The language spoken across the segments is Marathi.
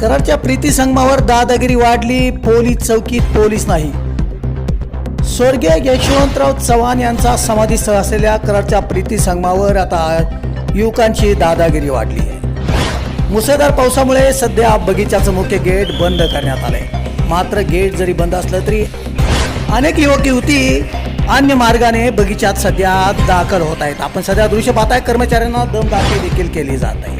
कराडच्या प्रीती संगमावर दादागिरी वाढली पोलीस चौकीत पोलीस नाही. स्वर्गीय यशवंतराव चव्हाण यांचा समाधीस्थळ असलेल्या कराडच्या प्रीती संगमावर आता युवकांची दादागिरी वाढली. आहे मुसळधार पावसामुळे सध्या बगीचाचं मुख्य गेट बंद करण्यात आलंय. मात्र गेट जरी बंद असलं तरी अनेक युवक युवती अन्य मार्गाने बगीचात सध्या दाखल होत आहेत. आपण सध्या दृश्य पाहताय कर्मचाऱ्यांना दमदाटी देखील केली जात आहे.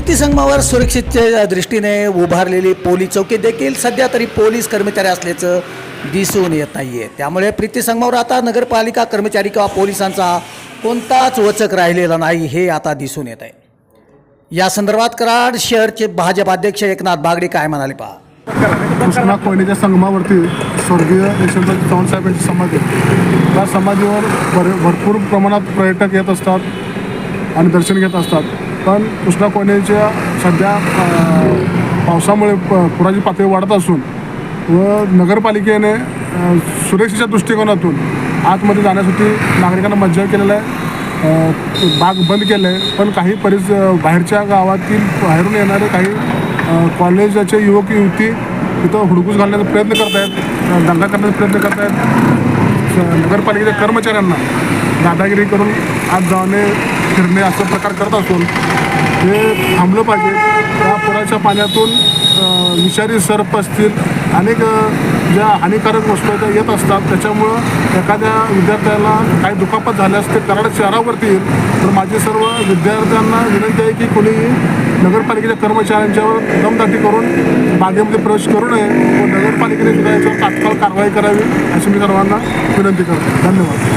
प्रीती संगमावर सुरक्षेच्या दृष्टीने उभारलेली पोलीस चौकी देखील सध्या तरी पोलीस कर्मचारी असल्याचं दिसून येत नाहीये. त्यामुळे प्रीती संगमावर आता नगरपालिका कर्मचारी किंवा पोलिसांचा कोणताच वचक राहिलेला नाही हे आता दिसून येत आहे. या संदर्भात कराड शहरचे भाजप अध्यक्ष एकनाथ बागडे काय म्हणाले पहा? कृष्णा कोयनेच्या संगमावरती स्वर्गीय यशवंतराव चव्हाण साहेब यांची समाधी त्या समाधीवर भर भरपूर प्रमाणात पर्यटक येत असतात आणि दर्शन घेत असतात. पण कृष्णा कोयनेच्या सध्या पावसामुळे प पुराची पातळी वाढत असून व नगरपालिकेने सुरक्षेच्या दृष्टिकोनातून आतमध्ये जाण्यासाठी नागरिकांना मज्जाव केलेला आहे. बाग बंद केलं आहे पण काही परिस बाहेरच्या गावातील बाहेरून येणारे काही कॉलेजाचे युवक युवती तिथं हुडकूस घालण्याचा प्रयत्न करत आहेत दंगा करण्याचा प्रयत्न करत आहेत नगरपालिकेच्या कर्मचाऱ्यांना दादागिरी करून आत जाणे फिरणे असं प्रकार करत असून हे थांबलं पाहिजे. त्या पुराच्या पाण्यातून विषारी सर्प असतील अनेक ज्या हानिकारक वस्तू त्या येत असतात. त्याच्यामुळं एखाद्या विद्यार्थ्याला काही दुखापत झाल्यास ते कराड शहरावरती येईल. तर माझी सर्व विद्यार्थ्यांना विनंती आहे की कोणी नगरपालिकेच्या कर्मचाऱ्यांच्यावर दमदाटी करून बागेमध्ये प्रवेश करू नये व नगरपालिकेने सुद्धा याच्यावर तात्काळ कारवाई करावी अशी मी सर्वांना विनंती करतो. धन्यवाद.